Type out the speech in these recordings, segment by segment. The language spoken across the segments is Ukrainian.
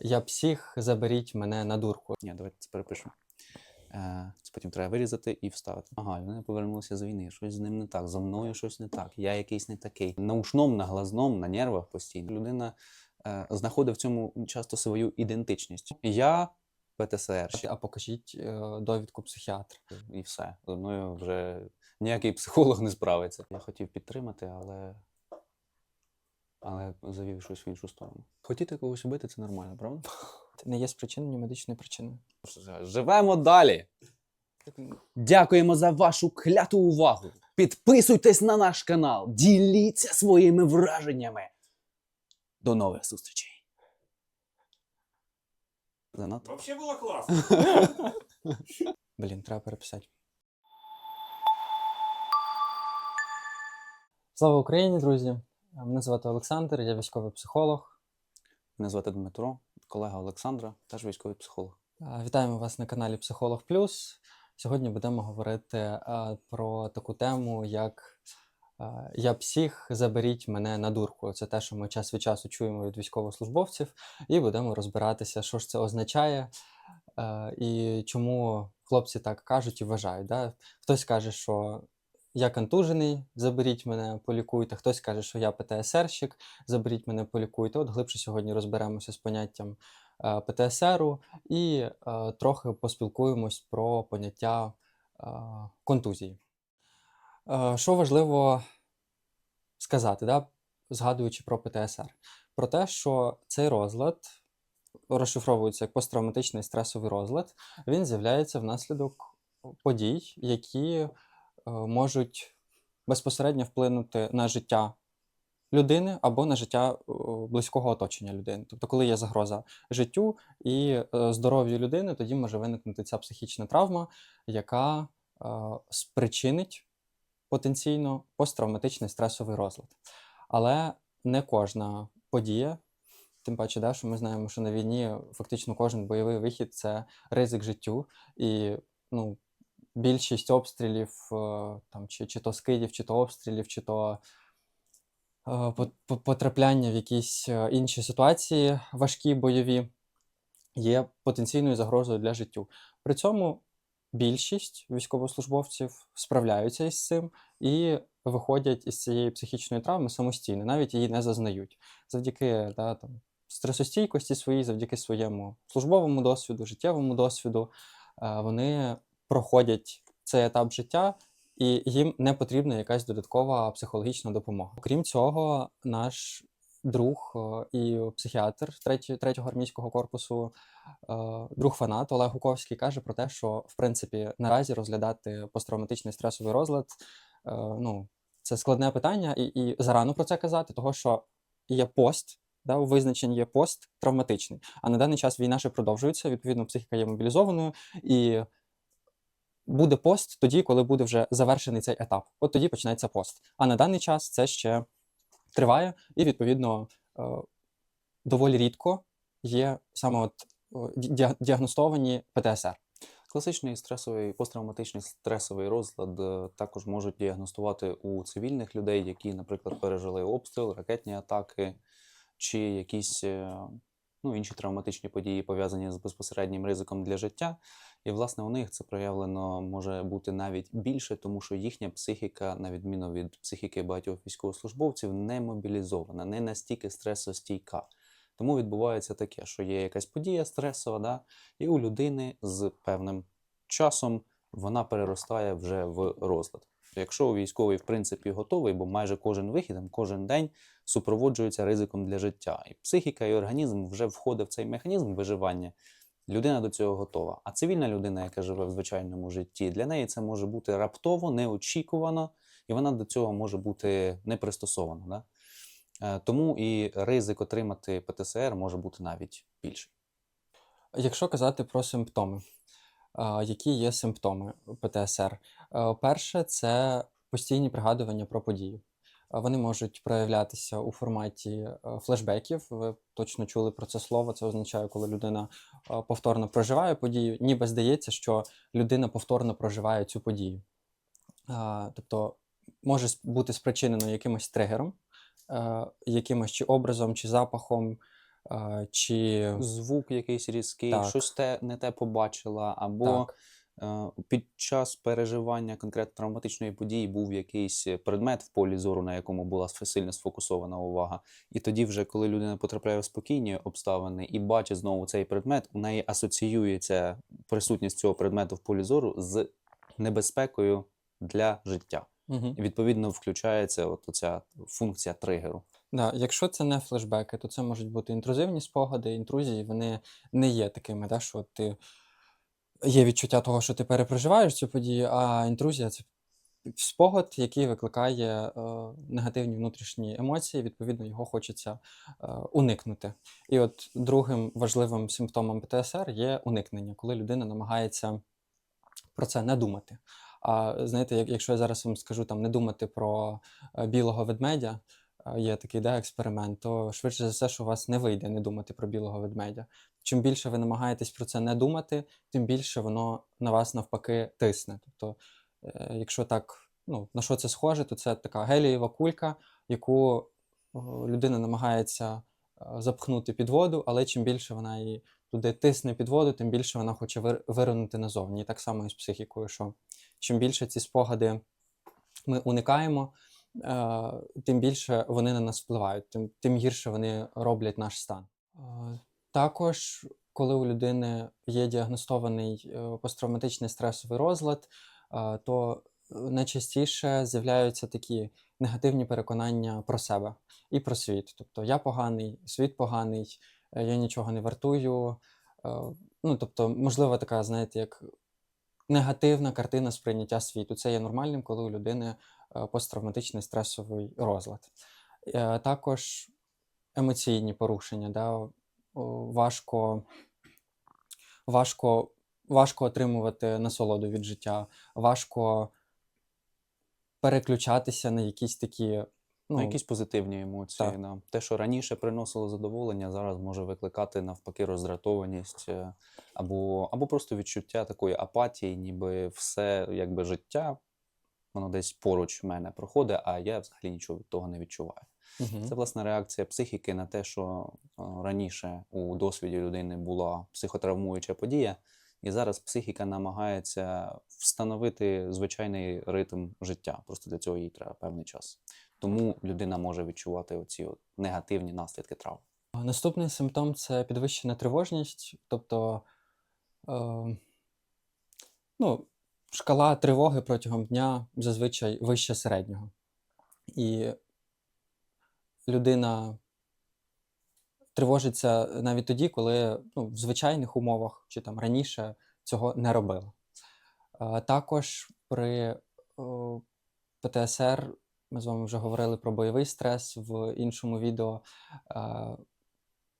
Я псих, заберіть мене на дурку. Ні, давайте це перепишемо. Е, Це потім треба вирізати і вставити. Ага, людина повернулася з війни. Щось з ним не так. Зо мною щось не так. Я якийсь не такий. На ушном, на глазном, на нервах постійно. Людина е, знаходить в цьому часто свою ідентичність. Я ПТСР А покажіть е, довідку психіатра. і все. Зо мною вже ніякий психолог не справиться. Я хотів підтримати, але. Але завів щось в іншу сторону. Хотіти когось убити це нормально, правда? Це не є спричинені медичною причиною. Живемо далі. Дякуємо за вашу кляту увагу. Підписуйтесь на наш канал, діліться своїми враженнями. До нових зустрічей. Занадто. Вообще было классно. Блін, треба переписати. Слава Україні, друзі! Мене звати Олександр, я військовий психолог. Мене звати Дмитро, колега Олександра, теж військовий психолог. Вітаємо вас на каналі Психолог Плюс. Сьогодні будемо говорити про таку тему, як Я псих, заберіть мене на дурку. Це те, що ми час від часу чуємо від військовослужбовців, і будемо розбиратися, що ж це означає і чому хлопці так кажуть і вважають. Да? Хтось каже, що я контужений, заберіть мене, полікуйте. Хтось каже, що я ПТСРщик, заберіть мене, полікуйте. От глибше сьогодні розберемося з поняттям е, ПТСРу і е, трохи поспілкуємось про поняття е, контузії. Е, Що важливо сказати, да? згадуючи про ПТСР? Про те, що цей розлад розшифровується як посттравматичний стресовий розлад, він з'являється внаслідок подій, які можуть безпосередньо вплинути на життя людини або на життя е, близького оточення людини. Тобто, коли є загроза життю і е, здоров'ю людини, тоді може виникнути ця психічна травма, яка е, спричинить потенційно посттравматичний стресовий розлад. Але не кожна подія, тим паче, да, що ми знаємо, що на війні фактично кожен бойовий вихід це ризик життю. І ну, більшість обстрілів, е, там, чи, чи то скидів, чи то обстрілів, чи то е, по- по- потрапляння в якісь е, інші ситуації важкі бойові є потенційною загрозою для життю. При цьому більшість військовослужбовців справляються із цим і виходять із цієї психічної травми самостійно, навіть її не зазнають. Завдяки да, там, стресостійкості своїй, завдяки своєму службовому досвіду, життєвому досвіду, вони проходять цей етап життя, і їм не потрібна якась додаткова психологічна допомога. Окрім цього, наш друг е, і психіатр третього армійського корпусу, е, друг фанат Олег Гуковський каже про те, що в принципі наразі розглядати посттравматичний стресовий розлад е, ну, це складне питання, і, і зарано про це казати, того що є пост. Да, у визначенні є пост травматичний. А на даний час війна ще продовжується, відповідно, психіка є мобілізованою, і буде пост тоді, коли буде вже завершений цей етап. От тоді почнеться пост. А на даний час це ще триває, і відповідно е, доволі рідко є саме от діагностовані ПТСР. Класичний стресовий посттравматичний стресовий розлад е, також можуть діагностувати у цивільних людей, які, наприклад, пережили обстріл, ракетні атаки чи якісь е, ну, інші травматичні події, пов'язані з безпосереднім ризиком для життя. І, власне, у них це проявлено може бути навіть більше, тому що їхня психіка, на відміну від психіки багатьох військовослужбовців, не мобілізована, не настільки стресостійка. Тому відбувається таке, що є якась подія стресова, да, і у людини з певним часом вона переростає вже в розлад. Якщо військовий, в принципі, готовий, бо майже кожен вихід, кожен день супроводжується ризиком для життя. І психіка, і організм вже входить в цей механізм виживання. Людина до цього готова. А цивільна людина, яка живе в звичайному житті, для неї це може бути раптово, неочікувано, і вона до цього може бути не пристосована. Да? Е, Тому і ризик отримати ПТСР може бути навіть більший. Якщо казати про симптоми, які є симптоми ПТСР? Е, Перше це постійні пригадування про подію. Вони можуть проявлятися у форматі е, флешбеків. Ви точно чули про це слово. Це означає, коли людина е, повторно проживає подію, ніби здається, що людина повторно проживає цю подію. Тобто може бути спричинено якимось тригером, е, якимось чи образом, чи запахом, е, чи Звук якийсь різкий, Так. щось те, не те побачила, або так, е, під час переживання конкретно травматичної події був якийсь предмет в полі зору, на якому була сф- сильно сфокусована увага. І тоді, вже коли людина потрапляє в спокійні обставини і бачить знову цей предмет, у неї асоціюється присутність цього предмету в полі зору з небезпекою для життя. угу. І відповідно включається от ця функція тригеру. Да, якщо це не флешбеки, то це можуть бути інтрузивні спогади. Інтрузії вони не є такими, да, що ти є відчуття того, що ти перепроживаєш цю подію, а інтрузія це спогад, який викликає е, негативні внутрішні емоції, відповідно, його хочеться е, уникнути. І от другим важливим симптомом ПТСР є уникнення, коли людина намагається про це не думати. А знаєте, як, якщо я зараз вам скажу там не думати про е, білого ведмедя, є такий да, експеримент, то швидше за все, що у вас не вийде не думати про білого ведмедя. Чим більше ви намагаєтесь про це не думати, тим більше воно на вас навпаки тисне. Тобто, е, якщо так, ну, на що це схоже, то це така гелієва кулька, яку о, людина намагається е, запхнути під воду, але чим більше вона її туди тисне під воду, тим більше вона хоче вир- виринути назовні. І так само і з психікою, що чим більше ці спогади ми уникаємо, е, тим більше вони на нас впливають, тим, тим гірше вони роблять наш стан. Е, Також, коли у людини є діагностований е, посттравматичний стресовий розлад, е, то е, найчастіше з'являються такі негативні переконання про себе і про світ. Тобто я поганий, світ поганий, е, я нічого не вартую. Е, Ну, тобто, можливо, така, знаєте, як негативна картина сприйняття світу. Це є нормальним, коли у людини е, посттравматичний стресовий розлад. Е, Також емоційні порушення. Да? Важко, важко, важко отримувати насолоду від життя, важко переключатися на якісь такі. Ну, Ну, якісь позитивні емоції. так. Да. Те, що раніше приносило задоволення, зараз може викликати навпаки роздратованість е, або, або просто відчуття такої апатії, ніби все якби життя, воно десь поруч в мене проходить, а я взагалі нічого від того не відчуваю. мгм. Це власне реакція психіки на те, що раніше у досвіді людини була психотравмуюча подія, і зараз психіка намагається встановити звичайний ритм життя. Просто для цього їй треба певний час. Тому людина може відчувати оці от негативні наслідки травм. Наступний симптом це підвищена тривожність, тобто е, ну, шкала тривоги протягом дня зазвичай вище середнього. І людина тривожиться навіть тоді, коли ну, в звичайних умовах чи там раніше цього не робила. Також при ПТСР ми з вами вже говорили про бойовий стрес в іншому відео.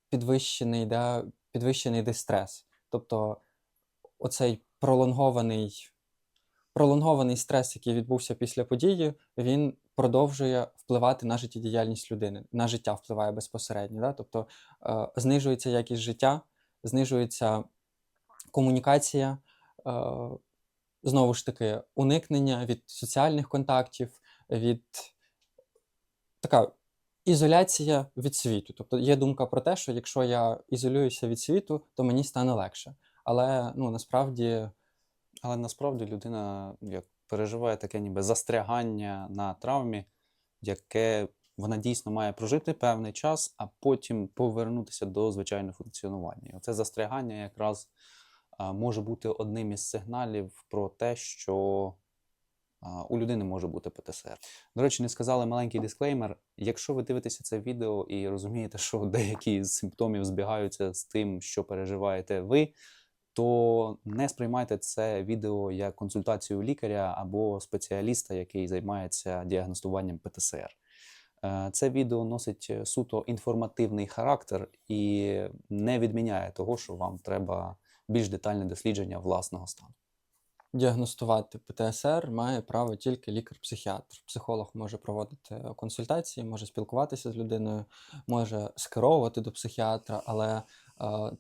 Підвищений, да, підвищений дистрес. Тобто оцей пролонгований, пролонгований стрес, який відбувся після події, він продовжує впливати на життєдіяльність людини, на життя впливає безпосередньо. Да? Тобто е, знижується якість життя, знижується комунікація, е, знову ж таки, уникнення від соціальних контактів, від така ізоляція від світу. Тобто є думка про те, що якщо я ізолююся від світу, то мені стане легше. Але ну, насправді Але насправді людина як переживає таке ніби застрягання на травмі, яке вона дійсно має прожити певний час, а потім повернутися до звичайного функціонування. І оце застрягання якраз може бути одним із сигналів про те, що у людини може бути ПТСР. До речі, не сказали маленький дисклеймер. Якщо ви дивитеся це відео і розумієте, що деякі з симптомів збігаються з тим, що переживаєте ви, то не сприймайте це відео як консультацію лікаря або спеціаліста, який займається діагностуванням ПТСР. Е, Це відео носить е, суто інформативний характер і не відміняє того, що вам треба більш детальне дослідження власного стану. діагностувати ПТСР має право тільки лікар-психіатр. Психолог може проводити консультації, може спілкуватися з людиною, може скеровувати до психіатра, але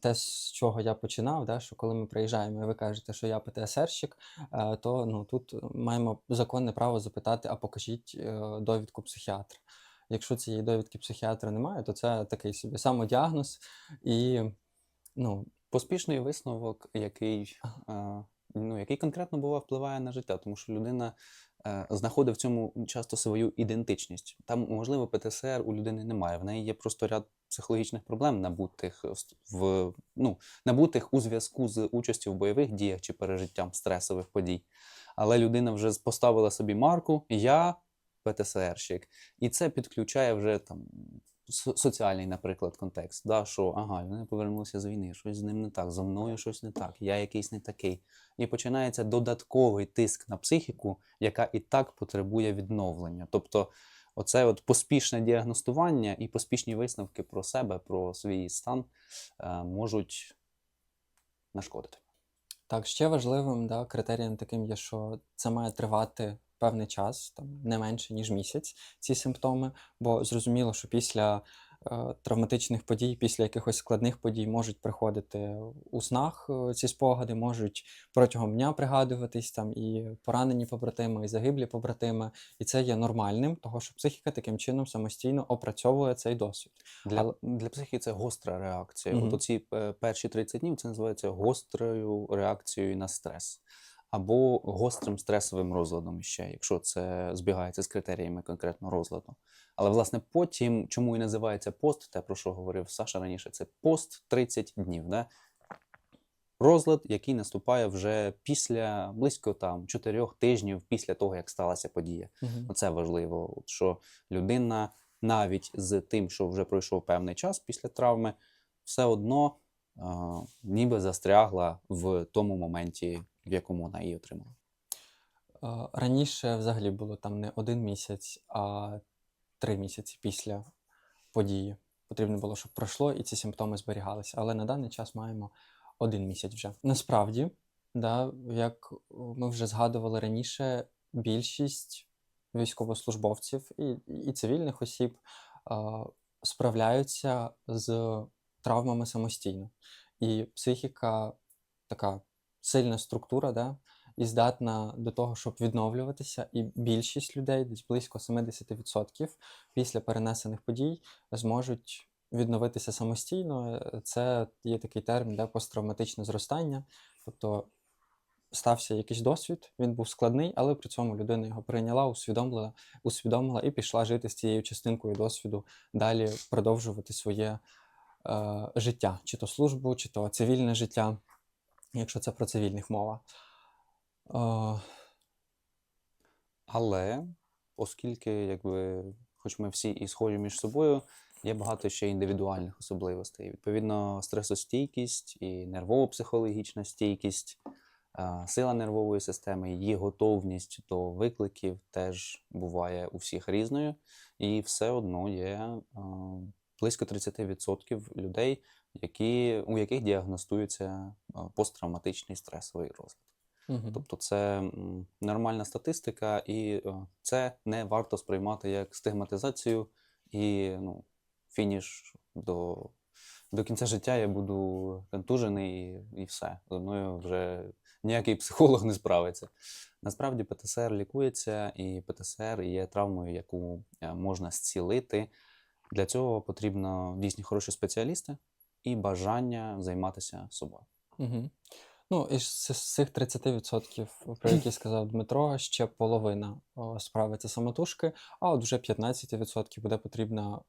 те, з чого я починав, да, що коли ми приїжджаємо і ви кажете, що я ПТСРщик, е, то ну, тут маємо законне право запитати, а покажіть е, довідку психіатра. Якщо цієї довідки психіатра немає, то це такий собі самодіагноз і ну, Поспішний висновок, який, е, ну, який конкретно буває впливає на життя, тому що людина е, знаходить в цьому часто свою ідентичність. Там, можливо, ПТСР у людини немає. В неї є просто ряд психологічних проблем, набутих в, ну, набутих у зв'язку з участю в бойових діях чи пережиттям стресових подій. Але людина вже поставила собі марку Я ПТСРщик, і це підключає вже там соціальний, наприклад, контекст. Да, що ага, вони повернулися з війни, щось з ним не так, зо мною щось не так, я якийсь не такий. І починається додатковий тиск на психіку, яка і так потребує відновлення. Тобто, оце от поспішне діагностування і поспішні висновки про себе, про свій стан е, можуть нашкодити. Так, ще важливим да, критерієм таким є, що це має тривати певний час, там не менше ніж місяць, ці симптоми, бо зрозуміло, що після е, травматичних подій, після якихось складних подій можуть приходити у снах е, ці спогади, можуть протягом дня пригадуватись там і поранені побратими, і загиблі побратими. І це є нормальним, того що психіка таким чином самостійно опрацьовує цей досвід. Для, для психіки це гостра реакція. Мгм. От оці е, перші 30 днів це називається гострою реакцією на стрес. Або гострим стресовим розладом ще, якщо це збігається з критеріями конкретно розладу. Але власне потім, чому і називається пост, те про що говорив Саша раніше, це пост 30 днів. Да? Розлад, який наступає вже після близько там 4 тижнів після того, як сталася подія. Мгм. Оце важливо, от що людина навіть з тим, що вже пройшов певний час після травми, все одно ніби застрягла в тому моменті, в якому вона її отримала. Раніше взагалі було там не один місяць, а три місяці після події. Потрібно було, щоб пройшло і ці симптоми зберігалися. Але на даний час маємо один місяць вже. Насправді, да, як ми вже згадували раніше, більшість військовослужбовців і, і цивільних осіб е, справляються з травмами самостійно. І психіка така сильна структура, да, і здатна до того, щоб відновлюватися. І більшість людей, десь близько 70% після перенесених подій, зможуть відновитися самостійно. Це є такий термін, да, посттравматичне зростання. Тобто стався якийсь досвід, він був складний, але при цьому людина його прийняла, усвідомила, усвідомила і пішла жити з цією частинкою досвіду, далі продовжувати своє життя, чи то службу, чи то цивільне життя, якщо це про цивільних мова. Е, Але оскільки, якби, хоч ми всі і схожі між собою, є багато ще індивідуальних особливостей. Відповідно, стресостійкість і нервово-психологічна стійкість, сила нервової системи, її готовність до викликів теж буває у всіх різною, і все одно є близько 30% людей, які, у яких діагностується посттравматичний стресовий розлад. мгм. Тобто це нормальна статистика, і е, це не варто сприймати як стигматизацію і ну, фініш до, до кінця життя я буду контужений і, і все. Зі мною вже ніякий психолог не справиться. Насправді ПТСР лікується, і ПТСР є травмою, яку е, можна зцілити. Для цього потрібно дійсно хороші спеціалісти і бажання займатися собою. Угу. Ну, і з цих 30%, про які сказав Дмитро, ще половина справиться самотужки, а от вже 15% буде потрібна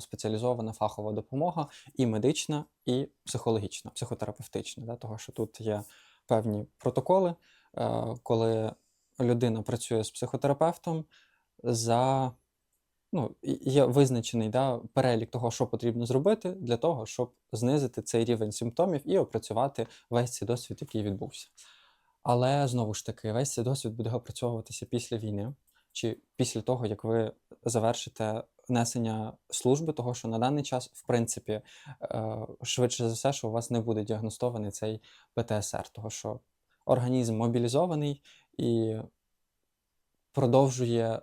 спеціалізована фахова допомога і медична, і психологічна, психотерапевтична. Да? Того, що тут є певні протоколи, е, коли людина працює з психотерапевтом за ну, є визначений да, перелік того, що потрібно зробити для того, щоб знизити цей рівень симптомів і опрацювати весь цей досвід, який відбувся. Але знову ж таки, весь цей досвід буде опрацьовуватися після війни чи після того, як ви завершите несення служби, того що на даний час, в принципі, е, швидше за все, що у вас не буде діагностований цей ПТСР, того що організм мобілізований і продовжує.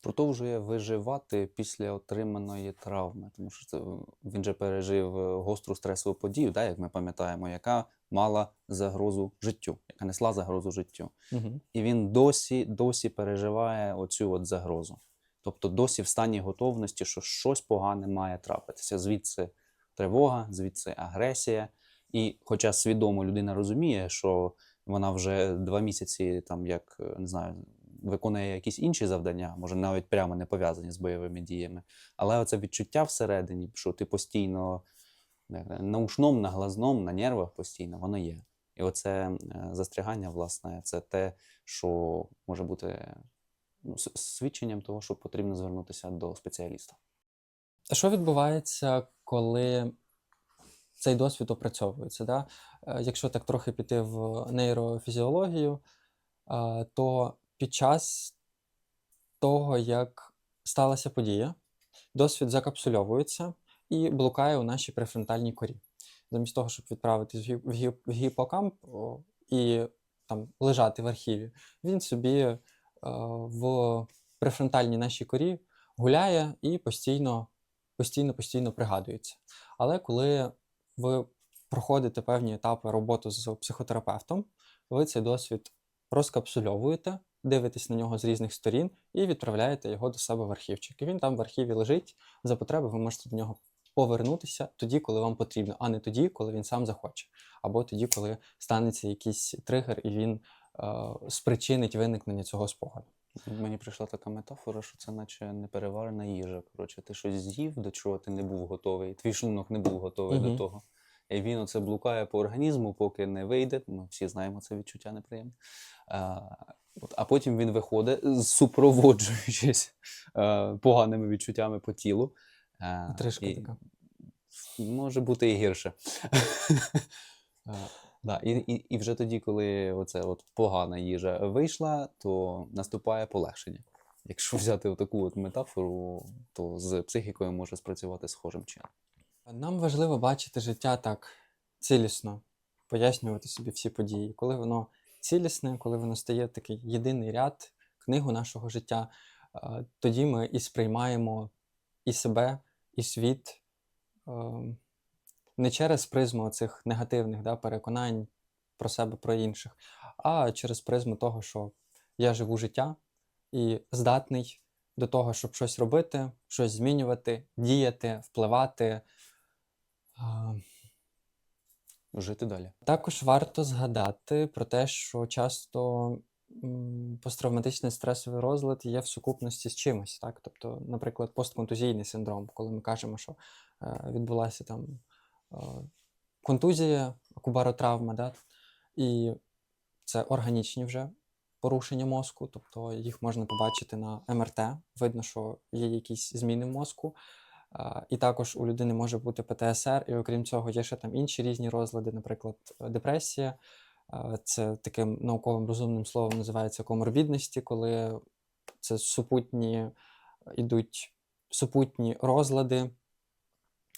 Продовжує виживати після отриманої травми, тому що це, він же пережив е, гостру стресову подію, да, як ми пам'ятаємо, яка мала загрозу життю, яка несла загрозу життю. Мгм. І він досі, досі переживає оцю от загрозу. Тобто досі в стані готовності, що щось погане має трапитися. Звідси тривога, звідси агресія. І хоча свідомо людина розуміє, що вона вже два місяці, там як е, не знаю, виконує якісь інші завдання, може навіть прямо не пов'язані з бойовими діями, але оце відчуття всередині, що ти постійно це, на ушном, на глазном, на нервах постійно, воно є. І оце е, застрягання, власне, це те, що може бути ну, свідченням того, що потрібно звернутися до спеціаліста. А Що відбувається, коли цей досвід опрацьовується? Да? Е, Якщо так трохи піти в нейрофізіологію, е, то під час того, як сталася подія, досвід закапсульовується і блукає у нашій префронтальній корі. Замість того, щоб відправитись в гі- в гіпокамп і там лежати в архіві, він собі е, в префронтальній нашій корі гуляє і постійно, постійно, постійно пригадується. Але коли ви проходите певні етапи роботи з психотерапевтом, ви цей досвід розкапсульовуєте, дивитесь на нього з різних сторін і відправляєте його до себе в архівчик. І він там в архіві лежить. За потреби ви можете до нього повернутися тоді, коли вам потрібно, а не тоді, коли він сам захоче, або тоді, коли станеться якийсь тригер і він е, спричинить виникнення цього спогаду. Мені прийшла така метафора, що це наче непереварена їжа. Коротше, ти щось з'їв, до чого ти не був готовий, твій шлунок не був готовий Мгм. до того. І він оце блукає по організму, поки не вийде. Ми всі знаємо це відчуття неприємне. А, от, а потім він виходить, супроводжуючись е, поганими відчуттями по тілу. Е, Трішка і- така. Може бути і гірше. Е, Да, і, і, і вже тоді, коли оце от погана їжа вийшла, то наступає полегшення. Якщо взяти таку от метафору, то з психікою може спрацювати схожим чином. Нам важливо бачити життя так цілісно, пояснювати собі всі події. Коли воно цілісне, коли воно стає такий єдиний ряд, книгу нашого життя, е, тоді ми і сприймаємо і себе, і світ ем, не через призму цих негативних да, переконань про себе, про інших, а через призму того, що я живу життя і здатний до того, щоб щось робити, щось змінювати, діяти, впливати. Жити далі. Також варто згадати про те, що часто посттравматичний стресовий розлад є в сукупності з чимось. Так? Тобто, наприклад, постконтузійний синдром, коли ми кажемо, що е, відбулася там е, контузія, кубаротравма, да? і це органічні вже порушення мозку, тобто їх можна побачити на МРТ. Видно, що є якісь зміни в мозку. І також у людини може бути ПТСР, і окрім цього, є ще там інші різні розлади, наприклад, депресія. Це таким науковим розумним словом називається коморбідності, коли це супутні ідуть супутні розлади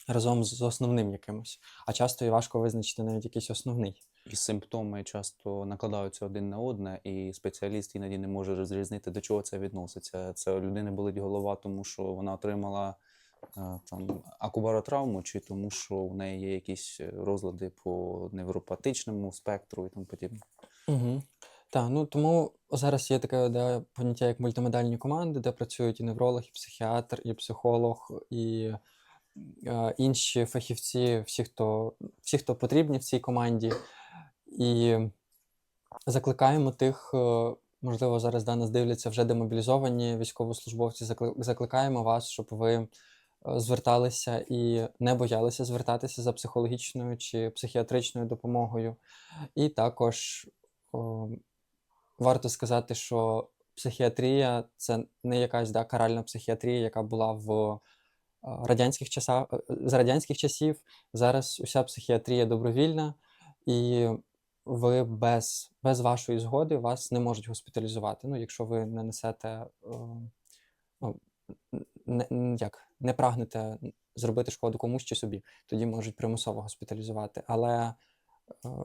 разом з основним якимось. А часто і важко визначити навіть якийсь основний. І симптоми часто накладаються один на одне, і спеціаліст іноді не може розрізнити, до чого це відноситься. Це у людини болить голова, тому що вона отримала там акубаротравму, чи тому, що у неї є якісь е, розлади по невропатичному спектру і тому подібне. Угу. Так, ну тому зараз є таке да, поняття як мультимодальні команди, де працюють і невролог, і психіатр, і психолог, і е, інші фахівці, всі хто, всі, хто потрібні в цій команді. І закликаємо тих, е, можливо, зараз да, нас дивляться вже демобілізовані військовослужбовці. Закликаємо вас, щоб ви зверталися і не боялися звертатися за психологічною чи психіатричною допомогою. І також о, варто сказати, що психіатрія це не якась да, каральна психіатрія, яка була в е, радянських часах, з радянських часів. Зараз уся психіатрія добровільна, і ви без, без вашої згоди вас не можуть госпіталізувати. Ну, якщо ви не несете, е, ну, не, як, не прагнете зробити шкоду комусь чи собі, тоді можуть примусово госпіталізувати. Але е,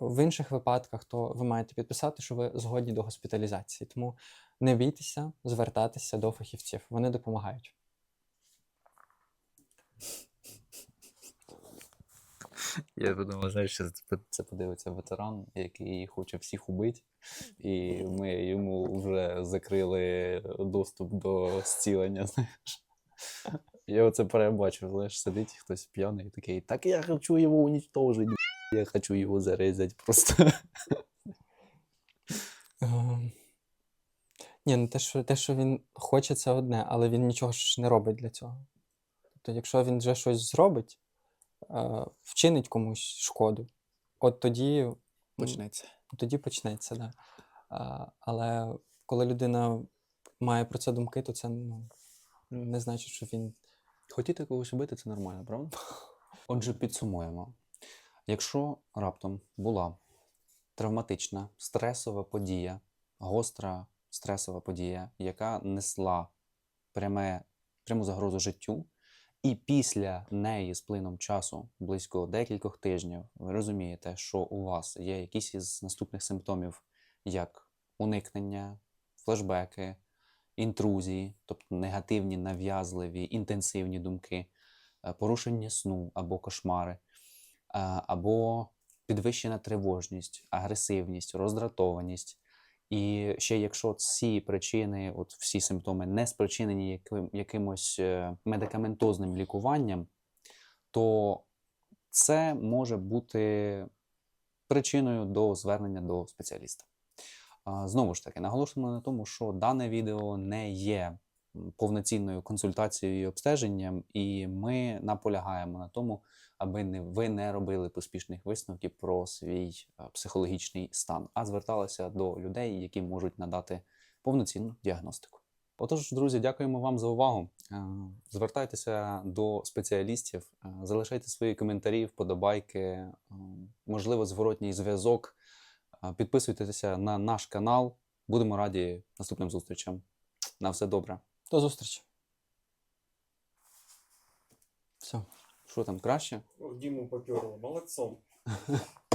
в інших випадках то ви маєте підписати, що ви згодні до госпіталізації. Тому не бійтеся звертатися до фахівців. Вони допомагають. Я подумав, знаєш, що це подивиться ветеран, який хоче всіх убити, і ми йому вже закрили доступ до зцілення, знаєш. Я оце перебачив, знаєш, сидить хтось п'яний такий, так я хочу його уничтожити, я хочу його зарізати просто. Ем, Ні, ну те, що, те, що він хоче, це одне, але він нічого ж не робить для цього. Тобто, якщо він вже щось зробить, е, вчинить комусь шкоду, от тоді, м, Почнеться. тоді почнеться, да. А, але коли людина має про це думки, то це ну, не значить, що він. Хотіти когось убити це нормально, правда? Отже, підсумуємо. Якщо раптом була травматична, стресова подія, гостра стресова подія, яка несла пряме, пряму загрозу життю, і після неї з плином часу, близько декількох тижнів, ви розумієте, що у вас є якісь із наступних симптомів, як уникнення, флешбеки, інтрузії, тобто негативні, нав'язливі, інтенсивні думки, е, порушення сну або кошмари, е, або підвищена тривожність, агресивність, роздратованість. І ще якщо ці причини, от всі симптоми не спричинені яким, якимось е, медикаментозним лікуванням, то це може бути причиною до звернення до спеціаліста. Знову ж таки, наголошуємо на тому, що дане відео не є повноцінною консультацією і обстеженням, і ми наполягаємо на тому, аби не, ви не робили поспішних висновків про свій е, психологічний стан, а зверталися до людей, які можуть надати повноцінну діагностику. Отож, друзі, дякуємо вам за увагу. Е, Звертайтеся до спеціалістів, е, залишайте свої коментарі, вподобайки, можливо, зворотній зв'язок. Підписуйтеся на наш канал. Будемо раді наступним зустрічам. На все добре. До зустрічі. Все. Що там краще? Діму поперло, молодцом.